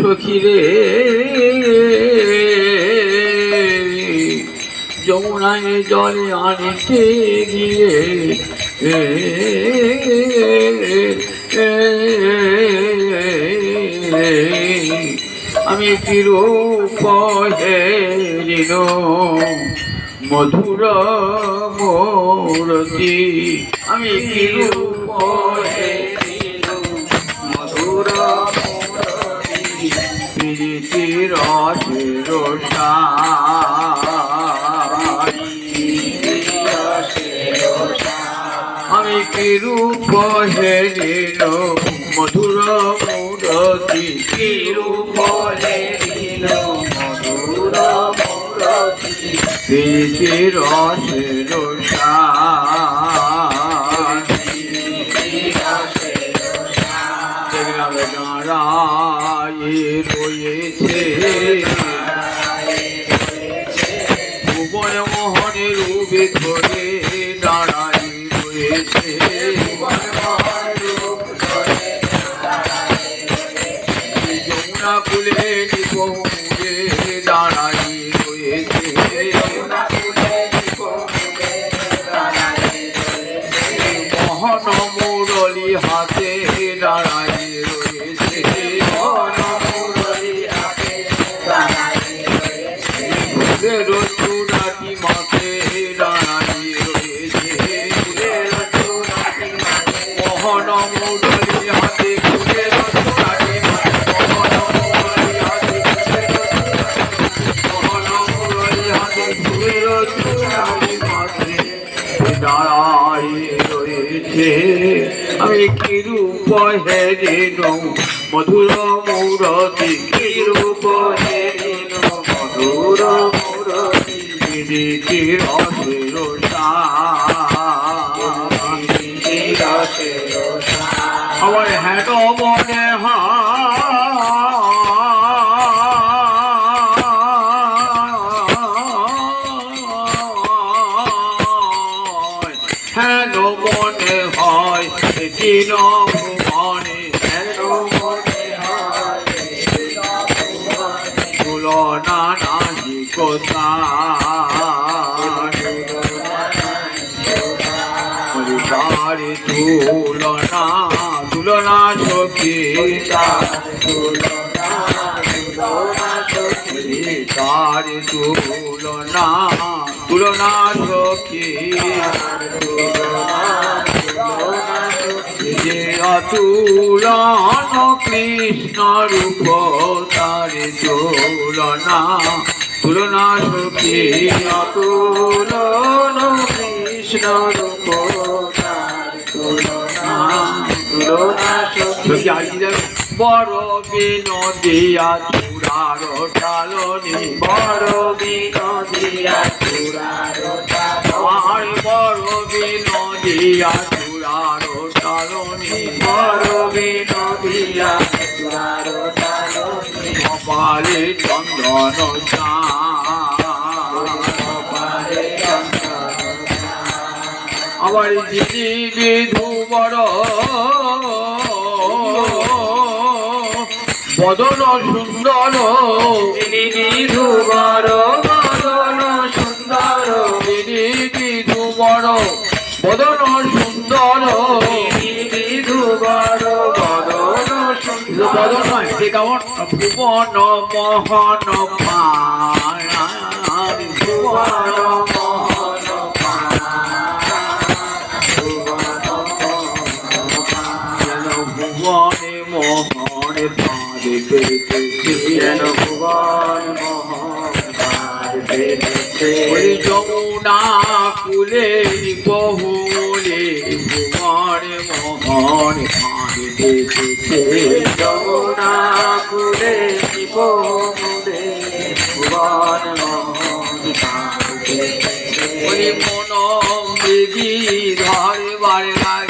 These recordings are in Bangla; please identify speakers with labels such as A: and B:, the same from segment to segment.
A: সখিরে যমুনায় জলে আনিতে গিয়ে আমি কিরূপ হেরিল। মধুর মূরতি আমি কিরূপ মধুর প্রীতি রসের আমি কি রূপ হেরিল মধুর মূরতি কি রূপ প্রীতি রসের দেখলাম দাঁড়ায় রয়েছে আমি কিরূপ হেরিন মধুর মূরতি কিরূপ হেরিন মধুর মূরতি বিদিতির অসের আমার হ্যাঁ মনে হয় হয় দিন ভুবনে হেন মনে হয় তুলনা নাহি কোথা তারে তুলনা তুলনা সখী তারে তুলনা তুলনা সখী যে অতুলন কৃষ্ণ রূপ তারে তুলনা তুলনা সখী অতুলন কৃষ্ণ রূপ বড় বিনোদিয়া চূড়ার টালনি বড় বিনোদিয়া চূড়ার আমার বড় বিনোদিয়া চূড়ার টালনি বড় বিনোদিয়া চূড়ার টালনি কপালে চন্দন কপালে আমার দিদি বিধু বড় বদন সুন্দর। বিধু বড় বদন সুন্দর। দিদি বিধু বড় বদন সুন্দর। বিধু বড় বদন কেমন? ভুবন মোহন মায়া। ভুবন পেতেছে যেন ভুবন ওই যমুনা কুলে বহুলে ভুবনে মোহনে পারে পেতেছে যমুনা কুলে বহুলে ভুবন মোহনে পারে ওই মন বেগি ধরে বারে লাগি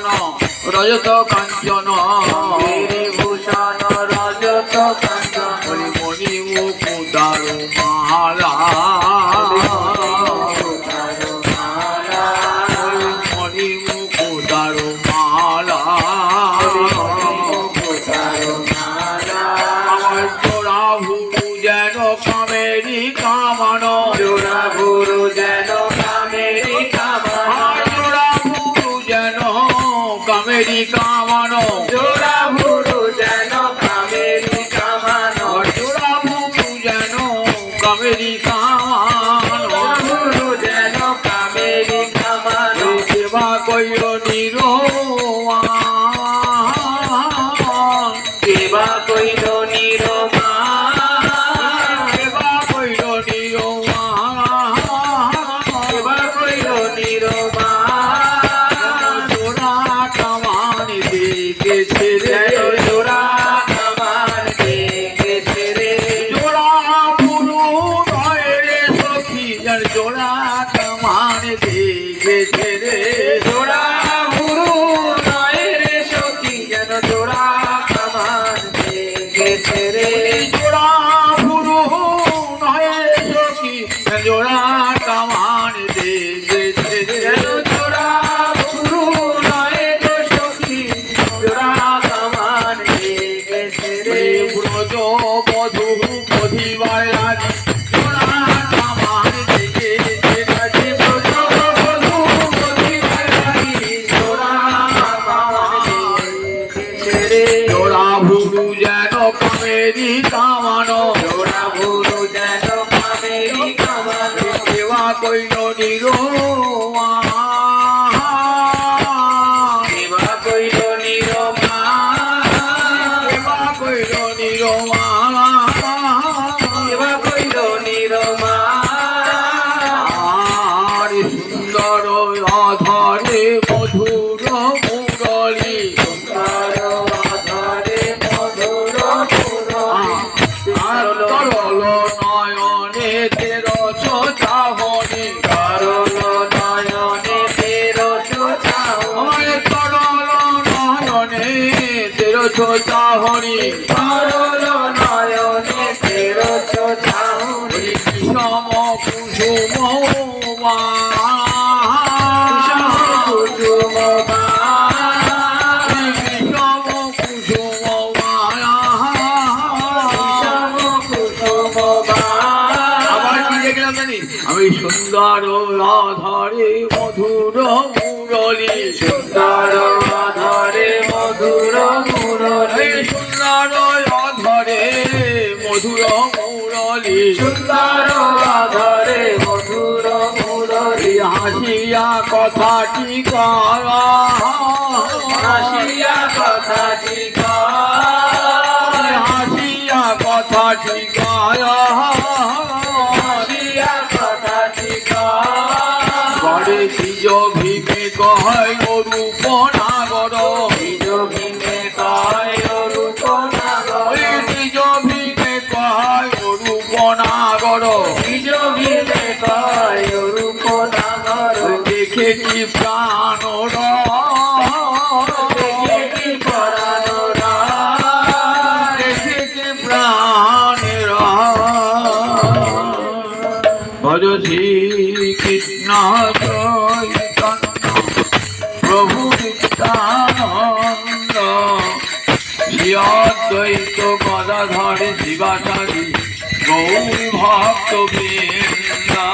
A: ভূষণ রজত কাঞ্চন
B: ভূষণ রজত
A: কাঞ্চন মণি মুকুদার মালা মণি মুকুদার মালা আমার জোড়া ভুরু যেন কামেরি কামানো।
B: জোড়া গুরু যেন
A: সেবা কইল নিরোয়া
B: সেবা কইল নিরমা
A: সেবা কইল নিরোয়া
B: সেবা কইল নিরমা
A: জোড়া কামান
B: করল নয়নে তেরো চাও
A: বিষম কুসুম আমি সুন্দর রাধারে মধুর মুরলী।
B: সুন্দর অধরে মধুর মুরলী।
A: সুন্দর রাধারে মধুর মুরলী।
B: সুন্দর অধরে মধুর মুরলী।
A: হাসিয়া কথাটি করা।
B: হাসিয়া
A: কথাটি করা।
B: হাসিয়া কথা ঠিক
A: ঘরে দ্বিজ ভীমে কয় রূপ দেখে কি প্রাণ
B: দেখে কি পরানো রায়
A: দেখে কি প্রাণ ভজ শ্রী কৃষ্ণ চৈতন্য প্রভু নিত্যানন্দ শ্রী গদাধর শিবাচারী গৌর ভক্ত বৃন্দ